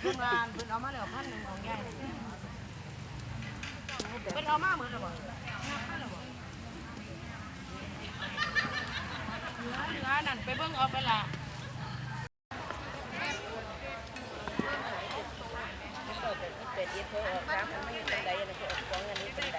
เพิ่นมาเพิ่นเอามาแล้วพันหนึ่งของใหญ่เพิ่นเอามาเหมือนกันบ่เหลือเหลือนั่นไปเบิ่งเอาไปละเป็ดเย็ดเธอออกครับมันไม่เป็นไรอะเธอออกฟองอันนี้เป็นไร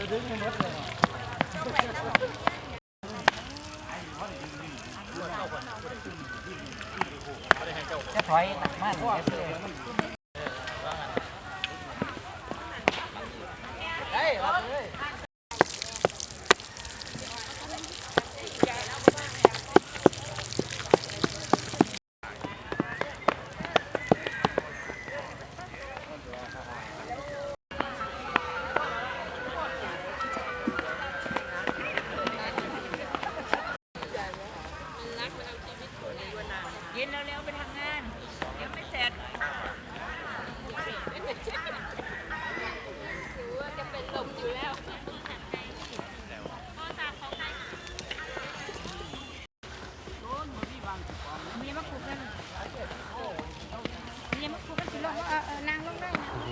هذا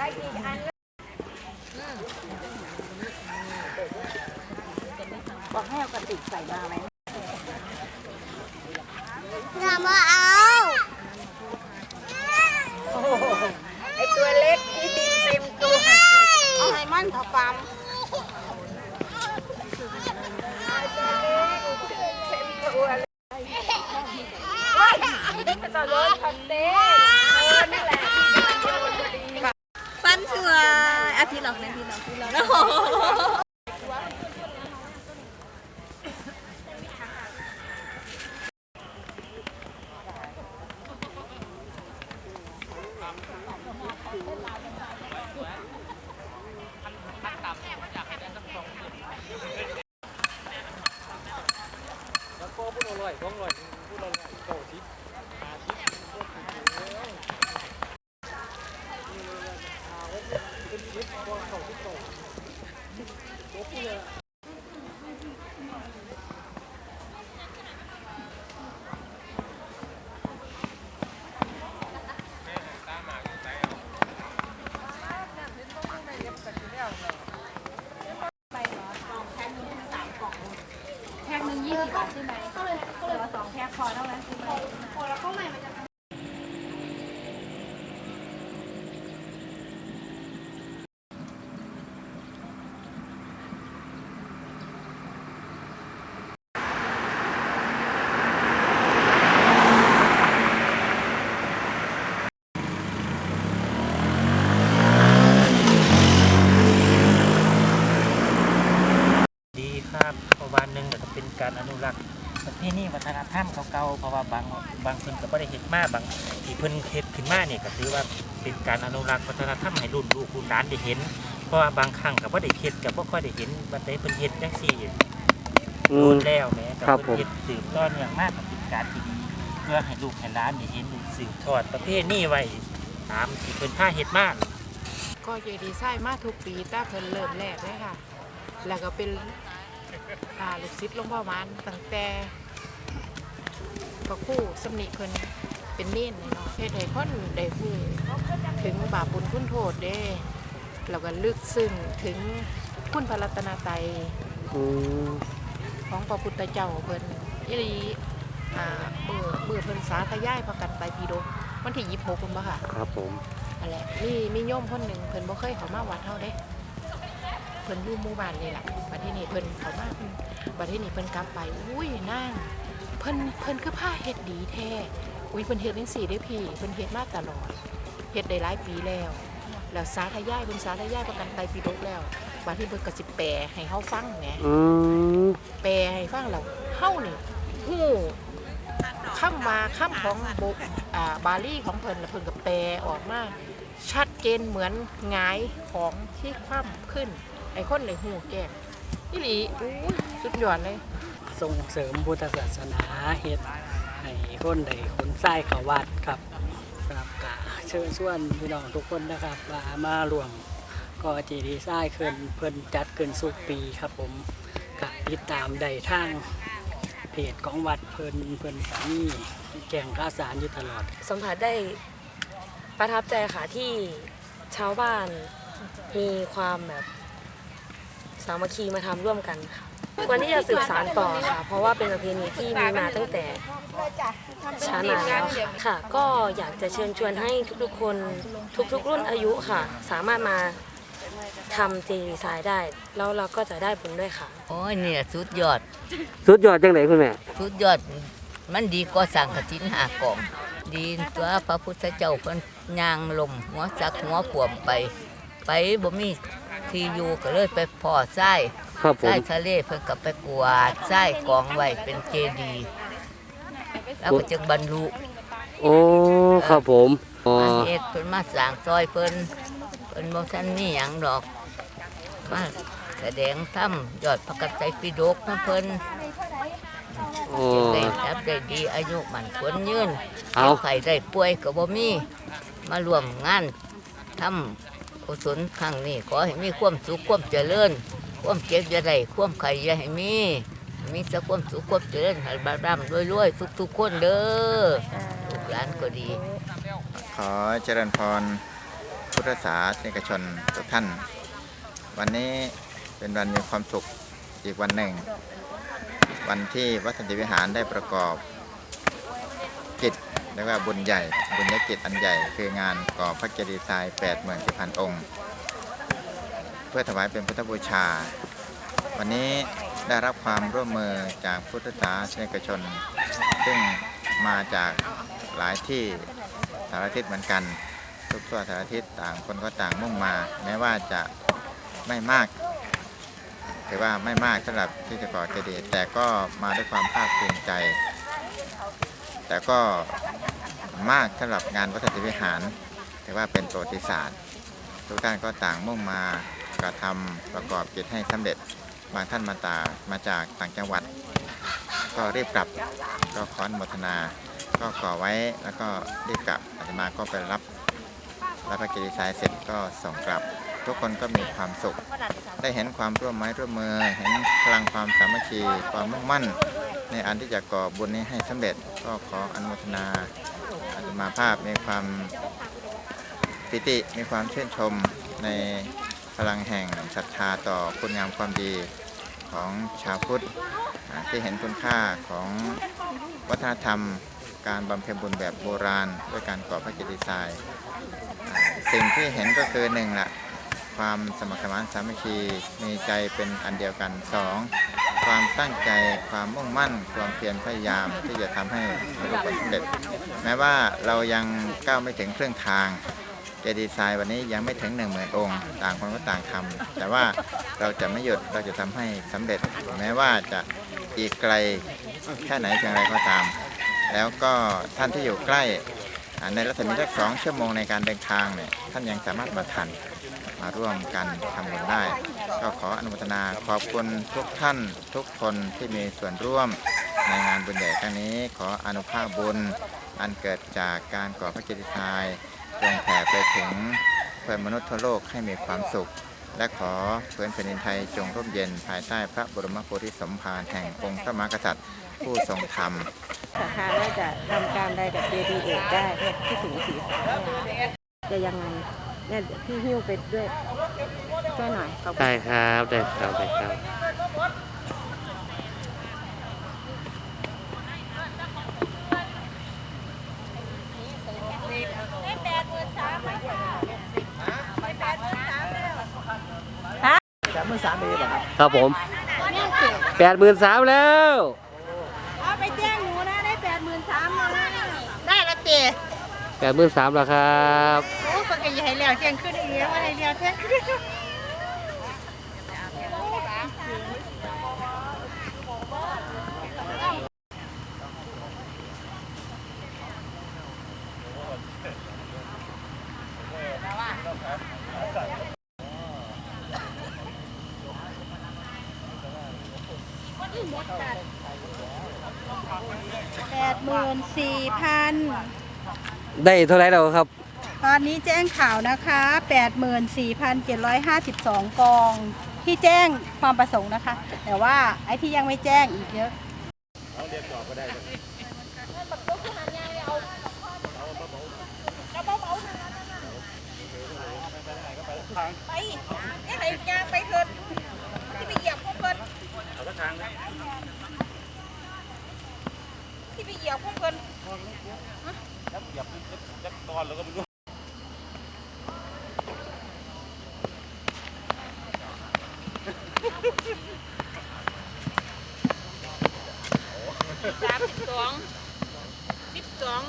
บอกให้เอากระติกใส่มาไหม อย่ามาเอา ไอตัวเล็กที่ดินเต็มตัว เอาให้มันเถาปั๊ม ต่อรถคันเต้เออนั่นแหละ ฟันสวย อาทิตย์หรอกนะอาทิตย์หรอกอาทิตย์หรอกนะโอ้โห แล้วก็พูดอร่อยต้องอร่อยพูดอร่อยเก้าสิบห้าสิบ เพณีวัฒนธรรม เก่าๆเพราะว่าบางบางคนก็บ่ได้เฮ็ดมาบางที่เพิ่นเฮ็ดขึ้นมาเนี่ยก็ถือว่าเป็นการอนุรักษ์วัฒนธรรมให้รุ่นลูกรุ่นหลานได้เห็น เพราะว่าบางครั้งก็บ่ได้เฮ็ดก็บ่ค่อยได้เห็นว่าแต่เพิ่นเฮ็ดจังซี่อืโดม นแล้วแหม้ก็ครับเพิ่นผมเฮ็ดสืบต่อเนื่องมาก็เป็นการที่ดีเพื่อให้ลูกให้หลานได้เห็นได้สืบทอดประเพณีไว้ตามที่เพิ่นพาเฮ็ดมา ก็เจดีไซน์มาทุกปีตั้งเพิ่นเริ่มแรกเลยค่ะ แล้วก็เป็นอ่าลูกศิษย์หลวงพ่อหวานตั้งแต่พ ระครู่สำนิเพิ่นเป็นเน้นเนาะเฮ็ดให้คนได้ฮู้ถึงบาปบุญคุณโทษเด้แล้วก็ลึกซึ้งถึงคุณพระรัตนตรัยอืมของพระพุทธเจ้าเพิ่นอีหลีอ่าเมื่อเมื่อเพิ่นสาธยายพระกันไตรปิฎกวันที่26คุณบ่ค่ะครับผมนั่นแหละมีมีโยมคนหนึ่งเพิ่นบ่เคยเข้ามาวัดเฮาเด้เพิ่นอยู่หมู่บ้านนี่แหละบัดทีนี้เพิ่นเข้ามาเพิ่นบัดทีนี้เพิ่นกลับไปอุ้ยนาง เพิ่นเพิ่นคือผ้าเฮ็ดดีแท้อุ้ยเพิ่นเฮ็ดจังซี่เด้พี่เพิ่นเฮ็ดมาตลอดเฮ็ดได้หลายปีแล้ว แล้วสาธยายเพิ่นสาธยายประกันไตรปิฎกแล้วบัดที่เพิ่นก็สิแปลให้เฮาฟังแหมอืมแปลให้ฟังแล้วเฮานี่ฮู้คำว่าคำของโบอ่าบาลีของเพิ่นแล้วเพิ่นก็แปลออกมาชัดเจนเหมือนหงายของที่คว่ำขึ้น ไอ้คนเลยหูแก่อีหลีอู้ยสุดยอดเลย ส่งเสริมพุทธศาสนาเฮ็ดให้คนได้ขนทรายเขาวัดครับครับก็เชิญชวนพี่น้องทุกคนนะครับมามารวมก็จีดีทรายเคินเพิ่นจัดเกินสุกปีครับผมก็ติดตามได้ทางเพจของวัดเพิ่นเพิ่นก็มีแจ้งข่าสารอยู่ตลอด สัมผัสได้ประทับใจค่ะที่ชาวบ้านมีความแบบสามัคคีมาทำร่วมกันค่ะ ควรที่จะสืบสานต่อค่ะ เพราะว่าเป็นประเพณีที่มีมาตั้งแต่ช้านานแล้วค่ะค่ะก็อยากจะเชิญชวนให้ทุกๆคนทุกๆ รุ่นอายุค่ะ สามารถมาทำตีดีไซน์ได้ แล้วเราก็จะได้ผลด้วยค่ะ โอ้ยเนี่ยสุดยอด สุดยอดจังไหนคุณแม่ สุดยอด มันดีกว่าสั่งกฐินหากล่อง ดีตัวพระพุทธเจ้าเพิ่นย่างลมหัวจักหัวขวมไป ไปบ่มีที่อยู่ก็เลยไปพ่อไส้ ครับผไส้มทะเลเพิ่นก็ไปกวาดไส้กองไว้เป็นเจดีย์แล้วก็จึงบรรลุโอ้ครับผมอ๋อมาเฮ็ดเพิ่นมาสร้างซอยเพิ่นเพิ่นบ่ทันมีหยังดอกมาแสดงธรรมยอดพระกตรัยปิฎกนะเพิ่นโอ้ได้รับได้ดีอายุมันควรยืนเอาเจ็บไข้ได้ป่วยก็บ่มีมารวมงานทำกุศลครั้งนี้ขอให้มีความสุขความเจริญ ความเจ็บอย่าได้ความไข้อย่าให้มี มีแต่ความสุขความเจริญให้บาร่ำรวยๆทุกๆคนเด้อลูกหลานก็ดี ขอเจริญพรพุทธศาสนิกชนทุกท่าน วันนี้เป็นวันมีความสุขอีกวันหนึ่ง วันที่วัดสันติวิหารได้ประกอบกิจเรียกว่าบุญใหญ่ บุญยกิจอันใหญ่คืองานก่อพระเจดีย์ทราย8 4 0 0 0 องค์ เพื่อถวายเป็นพุทธบูชา วันนี้ได้รับความร่วมมือจากพุทธศาสนิกชน ซึ่งมาจากหลายที่สารทิศเหมือนกันทุกทั่วสารทิศต่างคนก็ต่างมุ่งมา แม้ว่าจะไม่มากถือว่าไม่มากสำหรับที่จะก่อเจดีย์แต่ก็มาด้วยความภาคภูมิใจ แต่ก็มากสำหรับงานวัดสันติวิหารถือว่าเป็นประวัติศาสตร์ ทุกท่านก็ต่างมุ่งมา กระทำประกอบกิจให้สำเร็จบางท่านมาตามาจากต่างจังหวัด ก็รีบกลับก็ขออนมทนา ก็ก่อไว้แล้วก็รีบกลับอาตมาก็ไปรับรับพระกิติสายเสร็จก็ส่งกลับ ทุกคนก็มีความสุข ได้เห็นความร่วมไม้ร่วมมือเห็นพลังความสามัคคีความมุ่งมั่น ในอันที่จะก่อบุญนี้ให้สำเร็จก็ขออนุโมทนาอาตมาภาพมีความปิติมีความชื่นชมใน พลังแห่งศรัทธาต่อคุณงามความดีของชาวพุทธที่เห็นคุณค่าของวัฒนธรรม การบำเพ็ญบุญแบบโบราณ ด้วยการก่อพระเจดีย์ทรายสิ่งที่เห็นก็คือหนึ่งละความสมัครสมานสามัคคีมีใจเป็นอันเดียวกันสองความตั้งใจความมุ่งมั่น ความเพียรพยายามที่จะทำให้บรรลุผลสำเร็จ แม้ว่าเรายังก้าวไม่ถึงเครึ่องทาง เจดีย์ทรายวันนี้ยังไม่ถึง1 0,000องค์ ต่างคนก็ต่างทำแต่ว่าเราจะไม่หยุดเราจะทำให้สำเร็จ แม้ว่าจะอีกไกลแค่ไหนเพียงไรก็ตาม แล้วก็ท่านที่อยู่ใกล้ในรัศมีสักสองชั่วโมงในการเดินทางเนี่ยท่านยังสามารถมาทันมาร่วมกันทำบุญได้ ก็ขออนุโมทนาขอบคุณทุกท่านทุกคนที่มีส่วนร่วมในงานบุญใหญ่ครั้งนี้ ขออนุภาพบุญอันเกิดจากการก่อพระเจดีย์ทราย จงแผ่ไปถึงเพื่อนมนุษย์ทั่วโลกให้มีความสุข และขอเพื่อนแผ่นดินไทยจงร่มเย็นภายใต้พระบรมโพธิสมภารแห่งองค์พระมหากษัตริย์ผู้ทรงธรรมศรัทธาว่าจะทำการใดกับเจดีย์เอกได้เนี่ยที่ถึงสีสามเนี่ยจะยังไงเนี่ยพี่หิ้วไปด้วยช่วยหน่อยขอบคุณ ได้ครับ ได้ครับ ได้ครับ ครับผมแปดหมื่นสามแล้วเอาไปแจ้งหนูนะได้แปดหมื่นสามเลยได้ละเตะแปดหมื่นสามแล้วครับโอ้ปกติให้แล้วเที่ยงขึ้นอีกแล้วว่าให้แล้วเที่ยงขึ้น หมื่นสี่พันได้เท่าไหรแล้วครับ ตอนนี้แจ้งข่าวนะคะแปดหมื่นสี่พันเจ็ดร้อยห้าสิบสองกอง ที่แจ้งความประสงค์นะคะ แต่ว่าไอ้ที่ยังไม่แจ้งอีกเยอะ ไปนี่ให้ยางไปเถิดที่ไปเหยียบพวกเพิ่นที่ไปเหยียบพวกเพิ่น สามสิบสองสิบสอง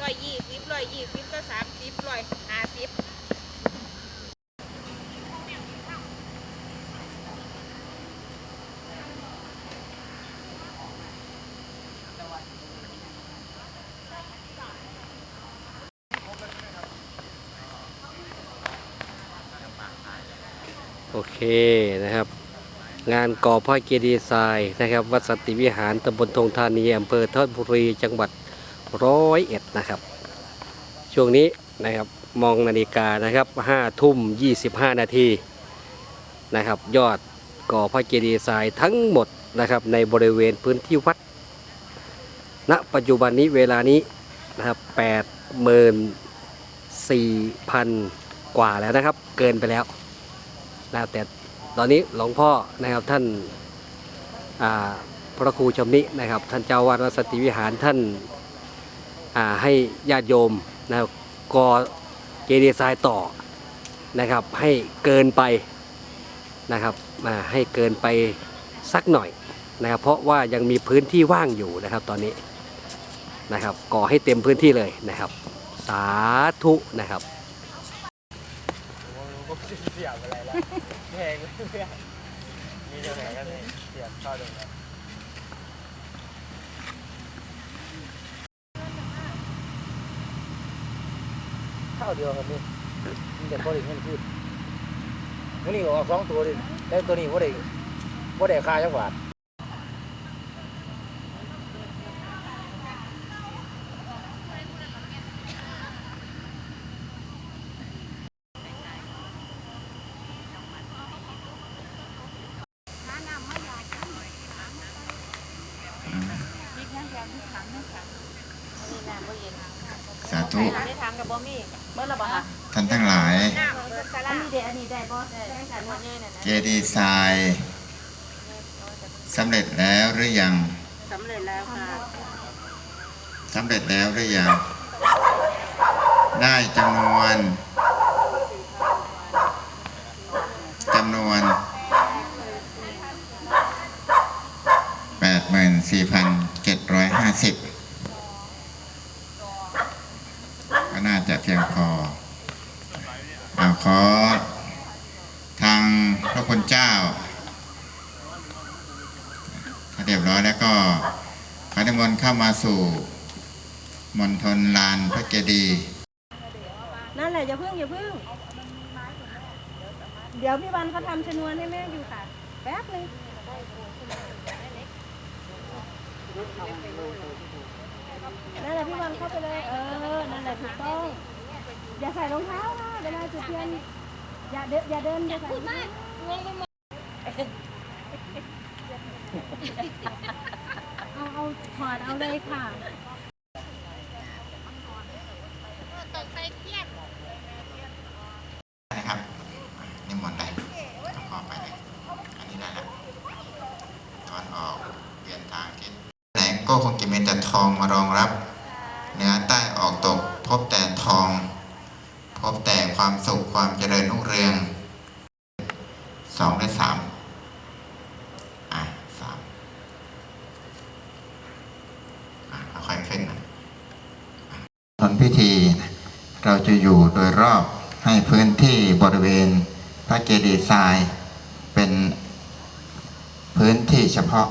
ร้อยยี่สิบร้อยยี่สิบก็สามสิบร้อยห้าสิบ โอเคนะครับ งานก่อพระเจดีย์ทรายนะครับ วัดสติวิหารตำบลธงธานีอำเภอทอดบุรีจังหวัดร้อยเอ็ดนะครับ ช่วงนี้นะครับมองนาฬิกานะครับห้าทุ่มยี่สิบห้านาทีนะครับ ยอดก่อพระเจดีย์ทรายทั้งหมดนะครับ ในบริเวณพื้นที่วัด ณ ปัจจุบันนี้เวลานี้นะครับแปดหมื่นสี่พันกว่าแล้วนะครับ เกินไปแล้ว นะแต่ตอนนี้หลวงพ่อนะครับท่านาพระครูชำนินะครับ ท่านเจ้าวาดวัดสติวิหารท่านาให้ญาติโยมนะครับกอเจดีย์ทรายต่อนะครับ ให้เกินไปนะครับมาให้เกินไปสักหน่อยนะครับ เพราะว่ายังมีพื้นที่ว่างอยู่นะครับตอนนี้นะครับก่อให้เต็มพื้นที่เลยนะครับ สาธุนะครับ เสียบอะไรแล้วแพงเลยเพื่อนมีตรงไหนกันเนี่ยเสียบเข้าตรงนั้นข้าวเดียวครับนี่มันจะพอดีเงินขึ้นวันนี้ออกสองตัวดิแล้วตัวนี้ว่าได้ว่าได้ค่าจังหวัด สาธุ ได้ทางกับบ่มีเมื่อระบาด ท่านทั้งหลาย อันนี้เดอันนี้ได้บ่ได้กันว่าเนี่ยนะ เจดีย์ ทรายสำเร็จแล้วหรือยังสำเร็จแล้วค่ะสำเร็จแล้วหรือยัง ได้จำนวนจำนวน 84,750 ก็น่าจะเพียงพอเอาขอทางพระคุณเจ้า ถ้าเรียบร้อยแล้วก็ มนต์เข้ามา สู่มณฑลลานพระเจดีย์นั่นแหละอย่าเพิ่งอย่าเพิ่ง เดี๋ยวพี่วันเขาทำชนวนให้แม่อยู่ค่ะ แป๊บนึงนั่นแหละพี่วันเข้าไปเลย เออ นั่นแหละถูกต้อง อย่าใส่รองเท้านะเวลาจุดเทียนอย่าเดินอย่าเดินอย่าใส่เอาเอา ถอดเอาเลยค่ะ นะครับนิมนต์ได้ก็ขอไปเลย อันนี้ได้แล้วตอนออกเปลี่ยนทางทิศไหนก็คงจะมีแต่ทองมารองรับ เหนือใต้ออกตก พบแต่ทอง พบแต่ความสุขความเจริญรุ่งเรืองสองและสามอะสามอะค่อยๆขึ้นนะตอนพิธีนะเราจะอยู่โดย รอบให้พื้นที่บริเวณพระเจดีย์ทราย เป็นพื้นที่เฉพาะ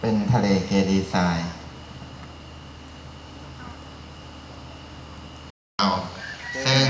เป็นทะเลเจดีย์ทรายเราซึ่ง